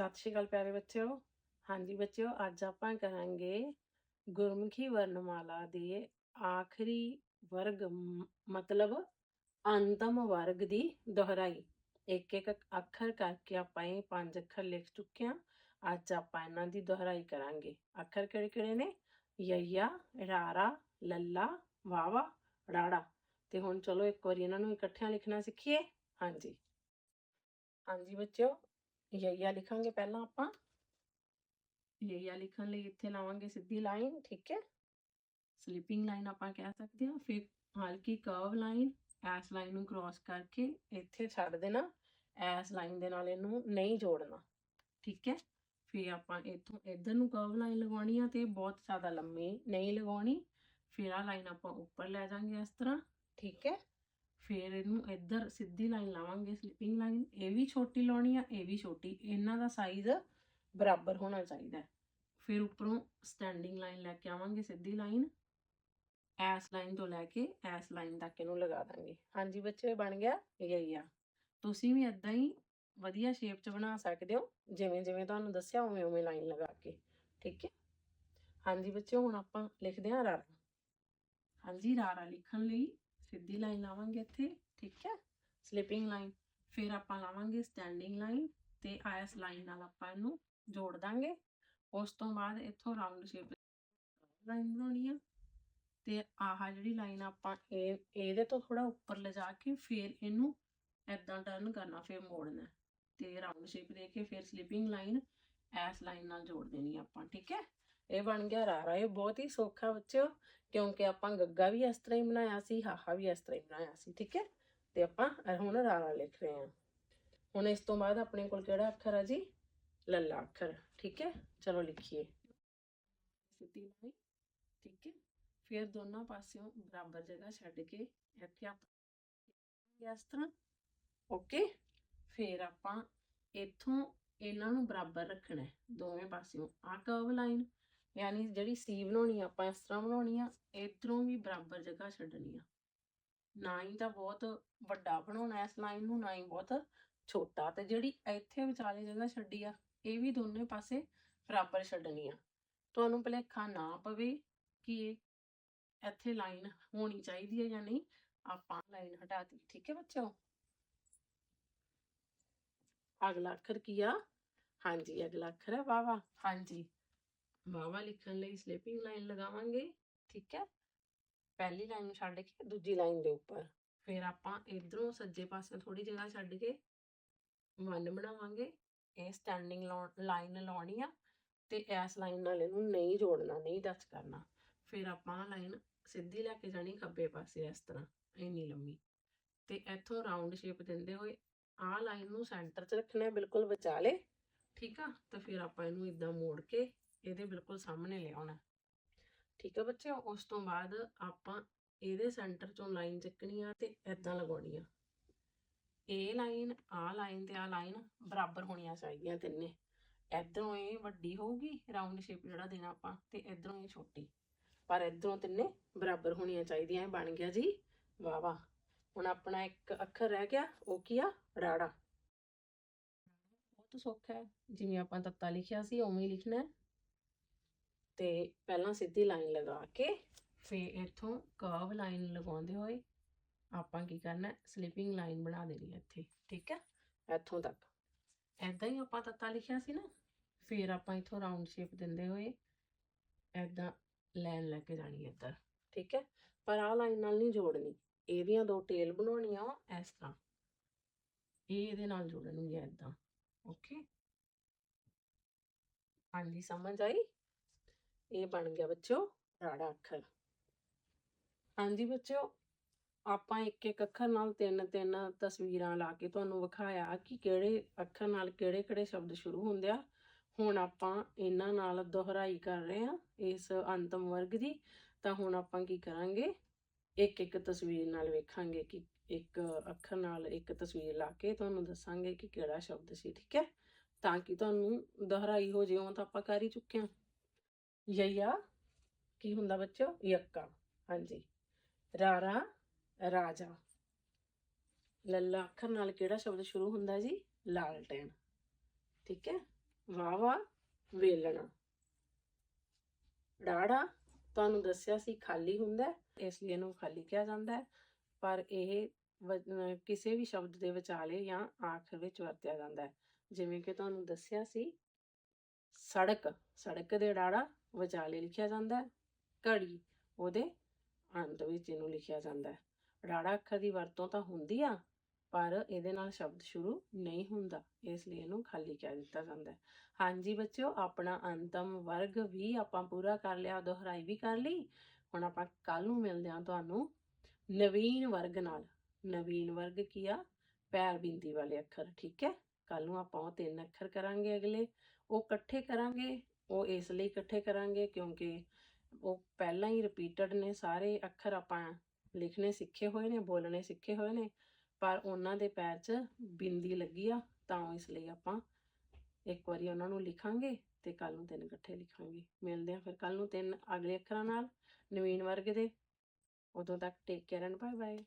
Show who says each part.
Speaker 1: ਸਤਿ ਸ਼੍ਰੀ ਅਕਾਲ ਪਿਆਰੇ ਬੱਚਿਓ। ਹਾਂਜੀ ਬੱਚਿਓ, ਅੱਜ ਆਪਾਂ ਕਰਾਂਗੇ ਗੁਰਮੁਖੀ ਵਰਣਮਾਲਾ ਦੇ ਆਖਰੀ ਵਰਗ ਮਤਲਬ ਅੰਤਮ ਵਰਗ ਦੀ ਦੁਹਰਾਈ। ਇੱਕ ਇੱਕ ਅੱਖਰ ਕਰਕੇ ਆਪਾਂ ਇਹ ਪੰਜ ਅੱਖਰ ਲਿਖ ਚੁੱਕੇ ਹਾਂ। ਅੱਜ ਆਪਾਂ ਇਹਨਾਂ ਦੀ ਦੁਹਰਾਈ ਕਰਾਂਗੇ। ਅੱਖਰ ਕਿਹੜੇ ਕਿਹੜੇ ਨੇ? ਯਈਆ, ਰਾਰਾ, ਲੱਲਾ ਵਾਵਾ ਰਾੜਾ। ਤੇ ਹੁਣ ਚਲੋ ਇੱਕ ਵਾਰੀ ਇਹਨਾਂ ਨੂੰ ਇਕੱਠਿਆਂ ਲਿਖਣਾ ਸਿੱਖੀਏ। ਹਾਂਜੀ। ਹਾਂਜੀ ਬੱਚਿਓ ਯਈਆ ਲਿਖਾਂਗੇ ਪਹਿਲਾਂ ਆਪਾਂ। ਯਈਆ ਲਿਖਣ ਲਈ ਇੱਥੇ ਲਾਵਾਂਗੇ ਸਿੱਧੀ ਲਾਈਨ, ਠੀਕ ਹੈ? ਸਲੀਪਿੰਗ ਲਾਈਨ ਆਪਾਂ ਕਹਿ ਸਕਦੇ ਹਾਂ, ਫਿਰ ਹਲਕੀ ਕਰਵ ਲਾਈਨ, ਐਸ ਲਾਈਨ ਨੂੰ ਕ੍ਰਾਸ ਕਰਕੇ ਇੱਥੇ ਛੱਡ ਦੇਣਾ, ਐਸ ਲਾਈਨ ਦੇ ਨਾਲ ਇਹਨੂੰ ਨਹੀਂ ਜੋੜਨਾ, ਠੀਕ ਹੈ? ਫਿਰ ਆਪਾਂ ਇੱਥੋਂ ਇੱਧਰ ਨੂੰ ਕਰਵ ਲਾਈਨ ਲਗਾਉਣੀ ਆ ਤੇ ਬਹੁਤ ਜ਼ਿਆਦਾ ਲੰਮੀ ਨਹੀਂ ਲਗਾਉਣੀ, ਫਿਰ ਆ ਲਾਈਨ ਆਪਾਂ ਉੱਪਰ ਲੈ ਜਾਾਂਗੇ ਇਸ ਤਰ੍ਹਾਂ, ਠੀਕ ਹੈ? ਫਿਰ ਇਹਨੂੰ ਇੱਧਰ ਸਿੱਧੀ ਲਾਈਨ ਲਾਵਾਂਗੇ, ਸਲੀਪਿੰਗ ਲਾਈਨ। ਇਹ ਵੀ ਛੋਟੀ ਲਾਉਣੀ ਆ, ਇਹ ਵੀ ਛੋਟੀ। ਇਹਨਾਂ ਦਾ ਸਾਈਜ਼ ਬਰਾਬਰ ਹੋਣਾ ਚਾਹੀਦਾ ਫਿਰ ਉੱਪਰੋਂ ਸਟੈਂਡਿੰਗ ਲਾਈਨ ਲੈ ਕੇ ਆਵਾਂਗੇ, ਸਿੱਧੀ ਲਾਈਨ। ਐਸ ਲਾਈਨ ਤੋਂ ਲੈ ਕੇ ਐਸ ਲਾਈਨ ਤੱਕ ਇਹਨੂੰ ਲਗਾ ਦਾਂਗੇ। ਹਾਂਜੀ ਬੱਚੇ, ਇਹ ਬਣ ਗਿਆ? ਇਹ ਹੀ ਆ। ਤੁਸੀਂ ਵੀ ਇਦਾਂ ਹੀ ਵਧੀਆ ਸ਼ੇਪ 'ਚ ਬਣਾ ਸਕਦੇ ਹੋ। ਜਿਵੇਂ ਜਿਵੇਂ ਤੁਹਾਨੂੰ ਦੱਸਿਆ, ਉਵੇਂ ਉਵੇਂ ਲਾਈਨ ਲਗਾ ਕੇ। ਠੀਕ ਹੈ? ਹਾਂਜੀ ਬੱਚਿਓ ਹੁਣ ਆਪਾਂ ਲਿਖਦੇ ਹਾਂ ਰਾਰਾ। ਹਾਂਜੀ, ਰਾਰਾ ਲਿਖਣ ਲਈ ਸਿੱਧੀ ਲਾਈਨ ਲਾਵਾਂਗੇ ਇੱਥੇ, ਠੀਕ ਹੈ? ਸਲਿਪਿੰਗ ਲਾਈਨ ਫਿਰ ਆਪਾਂ ਲਾਵਾਂਗੇ ਸਟੈਂਡਿੰਗ ਲਾਈਨ ਤੇ ਆਇਸ ਲਾਈਨ ਨਾਲ ਆਪਾਂ ਇਹਨੂੰ ਜੋੜ ਦਾਂਗੇ। ਉਸ ਤੋਂ ਬਾਅਦ ਇੱਥੋਂ ਰਾਉਂਡ ਸ਼ੇਪ ਲਾਈਨ ਬਣਾਉਣੀ ਆ। ਤੇ ਆਹ ਜਿਹੜੀ ਲਾਈਨ ਆਪਾਂ ਇਹ, ਇਹਦੇ ਤੋਂ ਥੋੜਾ ਉੱਪਰ ਲਿਜਾ ਕੇ ਫਿਰ ਇਹਨੂੰ ਐਦਾਂ ਟਰਨ ਕਰਨਾ, ਫਿਰ ਮੋੜਨਾ। ਤੇ ਰਾਉਂਡ ਸ਼ੇਪ ਦੇ ਕੇ ਫਿਰ ਸਲਿਪਿੰਗ ਲਾਈਨ ਐਸ ਲਾਈਨ ਨਾਲ ਜੋੜ ਦੇਣੀ ਆਪਾਂ, ਠੀਕ ਹੈ? ਇਹ ਬਣ ਗਿਆ ਰਾਰਾ। ਇਹ ਬਹੁਤ ਹੀ ਸੌਖਾ ਬੱਚਿਓ, ਕਿਉਂਕਿ ਆਪਾਂ ਗੱਗਾ ਵੀ ਇਸ ਤਰ੍ਹਾਂ ਹੀ ਬਣਾਇਆ ਸੀ, ਹਾਹਾ ਵੀ ਇਸ ਤਰ੍ਹਾਂ ਹੀ ਬਣਾਇਆ ਸੀ, ਠੀਕ ਹੈ? ਤੇ ਆਪਾਂ ਹੁਣ ਰਾਰਾ ਲਿਖ ਰਹੇ ਹਾਂ। ਹੁਣ ਇਸ ਤੋਂ ਬਾਅਦ ਆਪਣੇ ਕੋਲ ਕਿਹੜਾ ਅੱਖਰ ਆ ਜੀ? ਲੱਲਾ ਅੱਖਰ, ਠੀਕ ਹੈ? ਚਲੋ ਲਿਖੀਏ। ਸਿੱਧੀ ਲਾਈਨ ਠੀਕ ਹੈ? ਫਿਰ ਦੋਨਾਂ ਪਾਸਿਓਂ ਬਰਾਬਰ ਜਗ੍ਹਾ ਛੱਡ ਕੇ ਇੱਥੇ ਆਪਾਂ ਇਸ ਤਰ੍ਹਾਂ, ਓਕੇ? ਫਿਰ ਆਪਾਂ ਇੱਥੋਂ ਇਹਨਾਂ ਨੂੰ ਬਰਾਬਰ ਰੱਖਣਾ ਹੈ, ਦੋਵੇਂ ਪਾਸਿਓਂ। ਆ ਕਰਵ ਲਾਈਨ ਯਾਨੀ ਜਿਹੜੀ ਸੀ ਬਣਾਉਣੀ ਆ, ਆਪਾਂ ਇਸ ਤਰ੍ਹਾਂ ਬਣਾਉਣੀ ਆ, ਇਧਰੋਂ ਵੀ ਬਰਾਬਰ ਜਗ੍ਹਾ ਛੱਡਣੀ ਆ। ਨਾ ਹੀ ਤਾਂ ਬਹੁਤ ਵੱਡਾ ਬਣਾਉਣਾ ਇਸ ਲਾਈਨ ਨੂੰ, ਨਾ ਹੀ ਬਹੁਤ ਛੋਟਾ। ਤੇ ਜਿਹੜੀ ਇੱਥੇ ਵਿਚਾਲੇ ਜਗ੍ਹਾ ਛੱਡੀ ਆ, ਇਹ ਵੀ ਦੋਨੇ ਪਾਸੇ ਬਰਾਬਰ ਛੱਡਣੀ ਆ। ਤੁਹਾਨੂੰ ਭੁਲੇਖਾ ਨਾ ਪਵੇ ਕਿ ਇਹ ਇੱਥੇ ਲਾਈਨ ਹੋਣੀ ਚਾਹੀਦੀ ਹੈ ਜਾਂ ਨਹੀਂ, ਆਪਾਂ ਲਾਈਨ ਹਟਾਤੀ ਠੀਕ ਹੈ ਬੱਚਿਓ? ਅਗਲਾ ਅੱਖਰ ਕੀ ਆ? ਹਾਂਜੀ, ਅਗਲਾ ਅੱਖਰ ਹੈ ਵਾਵਾ ਹਾਂਜੀ। ਵਾਵਾ ਲਿਖਣ ਲਈ ਸਲਿਪਿੰਗ ਲਾਈਨ ਲਗਾਵਾਂਗੇ, ਠੀਕ ਹੈ? ਪਹਿਲੀ ਲਾਈਨ ਨੂੰ ਛੱਡ ਕੇ ਦੂਜੀ ਲਾਈਨ ਦੇ ਉੱਪਰ। ਫਿਰ ਆਪਾਂ ਇਧਰੋਂ ਸੱਜੇ ਪਾਸੇ ਥੋੜੀ ਜਗ੍ਹਾ ਛੱਡ ਕੇ ਵਨ ਬਣਾਵਾਂਗੇ। ਇਹ ਸਟੈਂਡਿੰਗ ਲਾਈਨ ਲਾਉਣੀ ਆ ਤੇ ਇਸ ਲਾਈਨ ਨਾਲ ਇਹਨੂੰ ਨਹੀਂ ਜੋੜਨਾ, ਨਹੀਂ ਟੱਚ ਕਰਨਾ। ਫਿਰ ਆਪਾਂ ਲਾਈਨ ਸਿੱਧੀ ਲੈ ਕੇ ਜਾਣੀ ਖੱਬੇ ਪਾਸੇ ਇਸ ਤਰ੍ਹਾਂ, ਇੰਨੀ ਲੰਮੀ। ਤੇ ਇੱਥੋਂ ਰਾਉਂਡ ਸ਼ੇਪ ਦਿੰਦੇ ਹੋਏ ਆਹ ਲਾਈਨ ਨੂੰ ਸੈਂਟਰ 'ਚ ਰੱਖਣਾ ਬਿਲਕੁਲ ਵਿਚਾਲੇ, ਠੀਕ ਆ? ਤਾਂ ਫਿਰ ਆਪਾਂ ਇਹਨੂੰ ਇਦਾਂ ਮੋੜ ਕੇ ਇਹਦੇ ਬਿਲਕੁਲ ਸਾਹਮਣੇ ਲਿਆਉਣਾ ਠੀਕ ਆ ਬੱਚਿਓ, ਉਸ ਤੋਂ ਬਾਅਦ ਆਪਾਂ ਇਹਦੇ ਸੈਂਟਰ ਚੋਂ ਲਾਈਨ ਚੱਕਣੀ ਆ ਤੇ ਇਦਾਂ ਲਗਾਉਣੀ ਆ ਇਹ ਲਾਈਨ ਆ ਲਾਈਨ ਤੇ ਆ ਲਾਈਨ ਬਰਾਬਰ ਹੋਣੀਆਂ ਚਾਹੀਦੀਆਂ ਤਿੰਨੇ। ਇਧਰੋਂ ਇਹ ਵੱਡੀ ਹੋਊਗੀ ਰਾਉਂਡ ਸ਼ੇਪ ਜਿਹੜਾ ਦੇਣਾ ਆਪਾਂ, ਤੇ ਇਧਰੋਂ ਇਹ ਛੋਟੀ। ਪਰ ਇਧਰੋਂ ਤਿੰਨੇ ਬਰਾਬਰ ਹੋਣੀਆਂ ਚਾਹੀਦੀਆਂ, ਇਹ ਬਣ ਗਿਆ ਜੀ। ਵਾਹ ਵਾਹ। ਹੁਣ ਆਪਣਾ ਇੱਕ ਅੱਖਰ ਰਹਿ ਗਿਆ, ਉਹ ਕੀ ਆ? ਰਾੜਾ। ਬਹੁਤ ਸੌਖਾ ਹੈ। ਜਿਵੇਂ ਆਪਾਂ ਤੱਤਾ ਲਿਖਿਆ ਸੀ, ਉਵੇਂ ਹੀ ਲਿਖਣਾ ਹੈ। ਤੇ ਪਹਿਲਾਂ ਸਿੱਧੀ ਲਾਈਨ ਲਗਾ ਕੇ ਫਿਰ ਇੱਥੋਂ ਕਰਵ ਲਾਈਨ ਲਗਾਉਂਦੇ ਹੋਏ ਆਪਾਂ ਕੀ ਕਰਨਾ ਸਲੀਪਿੰਗ ਲਾਈਨ ਬਣਾ ਦੇਣੀ ਹੈ ਇੱਥੇ, ਠੀਕ ਹੈ? ਇੱਥੋਂ ਤੱਕ। ਐਦਾਂ ਹੀ ਆਪਾਂ ਤੱਤਾ ਲਿਖਿਆ ਸੀ ਨਾ, ਫਿਰ ਆਪਾਂ ਇੱਥੋਂ ਰਾਉਂਡ ਸ਼ੇਪ ਦਿੰਦੇ ਹੋਏ ਐਦਾਂ ਲਾਈਨ ਲੈ ਕੇ ਜਾਣੀ ਇੱਧਰ, ਠੀਕ ਹੈ? ਪਰ ਆਹ ਲਾਈਨ ਨਾਲ ਨਹੀਂ ਜੋੜਨੀ, ਇਹਦੀਆਂ ਦੋ ਟੇਲ ਬਣਾਉਣੀਆਂ ਇਸ ਤਰ੍ਹਾਂ। ਇਹ ਇਹਦੇ ਨਾਲ ਜੁੜਨਗੀਆਂ ਐਦਾਂ ਓਕੇ ਹਾਂਜੀ, ਸਮਝ ਆਈ? ਇਹ ਬਣ ਗਿਆ ਬੱਚਿਓ ਰਾੜਾ ਅੱਖਰ। ਹਾਂਜੀ ਬੱਚਿਓ, ਆਪਾਂ ਇੱਕ ਇੱਕ ਅੱਖਰ ਨਾਲ ਤਿੰਨ ਤਿੰਨ ਤਸਵੀਰਾਂ ਲਾ ਕੇ ਤੁਹਾਨੂੰ ਵਿਖਾਇਆ ਕਿ ਕਿਹੜੇ ਅੱਖਰ ਨਾਲ ਕਿਹੜੇ ਕਿਹੜੇ ਸ਼ਬਦ ਸ਼ੁਰੂ ਹੁੰਦੇ ਆ। ਹੁਣ ਆਪਾਂ ਇਹਨਾਂ ਨਾਲ ਦੁਹਰਾਈ ਕਰ ਰਹੇ ਹਾਂ ਇਸ ਅੰਤਮ ਵਰਗ ਦੀ। ਤਾਂ ਹੁਣ ਆਪਾਂ ਕੀ ਕਰਾਂਗੇ? ਇੱਕ ਇੱਕ ਤਸਵੀਰ ਨਾਲ ਵੇਖਾਂਗੇ ਕਿ ਇੱਕ ਅੱਖਰ ਨਾਲ ਇੱਕ ਤਸਵੀਰ ਲਾ ਕੇ ਤੁਹਾਨੂੰ ਦੱਸਾਂਗੇ ਕਿ ਕਿਹੜਾ ਸ਼ਬਦ ਸੀ, ਠੀਕ ਹੈ? ਤਾਂ ਕਿ ਤੁਹਾਨੂੰ ਦੁਹਰਾਈ ਹੋ ਜਿਉਂ ਤਾਂ ਆਪਾਂ ਕਰ ਹੀ ਚੁੱਕੇ ਹਾਂ। ਯਈਆ ਕੀ ਹੁੰਦਾ ਬੱਚੋ ਯੱਕਾ, ਹਾਂਜੀ। ਰਾਰਾ, ਰਾਜਾ। ਲੱਲਾ ਅੱਖਰ ਨਾਲ ਕਿਹੜਾ ਸ਼ਬਦ ਸ਼ੁਰੂ ਹੁੰਦਾ ਜੀ? ਲਾਲਟੈਨ। ਠੀਕ ਹੈ? ਵਾਵਾ ਵੇਲਣਾ। ਡਾੜਾ, ਤੁਹਾਨੂੰ ਦੱਸਿਆ ਸੀ ਖਾਲੀ ਹੁੰਦਾ ਇਸ ਲਈ ਇਹਨੂੰ ਖਾਲੀ ਕਿਹਾ ਜਾਂਦਾ ਹੈ। ਪਰ ਇਹ ਕਿਸੇ ਵੀ ਸ਼ਬਦ ਦੇ ਵਿਚਾਲੇ ਜਾਂ ਆਖਰ ਵਿੱਚ ਵਰਤਿਆ ਜਾਂਦਾ ਹੈ। ਜਿਵੇਂ ਕਿ ਤੁਹਾਨੂੰ ਦੱਸਿਆ ਸੀ ਸੜਕ ਸੜਕ ਦੇ ਡਾੜਾ ਵਿਚਾਲੇ ਲਿਖਿਆ ਜਾਂਦਾ ਹੈ, ਘੜੀ ਉਹਦੇ ਅੰਤ ਵਿੱਚ ਇਹਨੂੰ ਲਿਖਿਆ ਜਾਂਦਾ ਹੈ। ਡਾੜਾ ਅੱਖਰ ਦੀ ਵਰਤੋਂ ਤਾਂ ਹੁੰਦੀ ਆ, ਪਰ ਇਹਦੇ ਨਾਲ ਸ਼ਬਦ ਸ਼ੁਰੂ ਨਹੀਂ ਹੁੰਦਾ, ਇਸ ਲਈ ਇਹਨੂੰ ਖਾਲੀ ਕਹਿ ਦਿੱਤਾ ਜਾਂਦਾ ਹੈ। ਹਾਂਜੀ ਬੱਚਿਓ, ਆਪਣਾ ਅੰਤਮ ਵਰਗ ਵੀ ਆਪਾਂ ਪੂਰਾ ਕਰ ਲਿਆ, ਦੁਹਰਾਈ ਵੀ ਕਰ ਲਈ। ਹੁਣ ਆਪਾਂ ਕੱਲ ਨੂੰ ਮਿਲਦੇ ਹਾਂ ਤੁਹਾਨੂੰ ਨਵੀਨ ਵਰਗ ਨਾਲ। ਨਵੀਨ ਵਰਗ ਕੀ ਆ? ਪੈਰ ਬਿੰਦੀ ਵਾਲੇ ਅੱਖਰ, ਠੀਕ ਹੈ? ਕੱਲ ਨੂੰ ਆਪਾਂ ਉਹ ਤਿੰਨ ਅੱਖਰ ਕਰਾਂਗੇ ਅਗਲੇ। ਉਹ ਇਕੱਠੇ ਕਰਾਂਗੇ, ਉਹ ਇਸ ਲਈ ਇਕੱਠੇ ਕਰਾਂਗੇ ਕਿਉਂਕਿ ਉਹ ਪਹਿਲਾਂ ਹੀ ਰਿਪੀਟਡ ਨੇ, ਸਾਰੇ ਅੱਖਰ ਆਪਾਂ ਲਿਖਣੇ ਸਿੱਖੇ ਹੋਏ ਨੇ, ਬੋਲਣੇ ਸਿੱਖੇ ਹੋਏ ਨੇ, ਪਰ ਉਹਨਾਂ ਦੇ ਪੈਰ 'ਚ ਬਿੰਦੀ ਲੱਗੀ ਆ, ਤਾਂ ਇਸ ਲਈ ਆਪਾਂ ਇੱਕ ਵਾਰੀ ਉਹਨਾਂ ਨੂੰ ਲਿਖਾਂਗੇ ਤੇ ਕੱਲ ਨੂੰ ਤਿੰਨ ਇਕੱਠੇ ਲਿਖਾਂਗੇ। ਮਿਲਦੇ ਹਾਂ ਫਿਰ ਕੱਲ ਨੂੰ ਤਿੰਨ ਅਗਲੇ ਅੱਖਰਾਂ ਨਾਲ, ਨਵੀਨ ਵਰਗ ਦੇ। ਉਦੋਂ ਤੱਕ take care and bye bye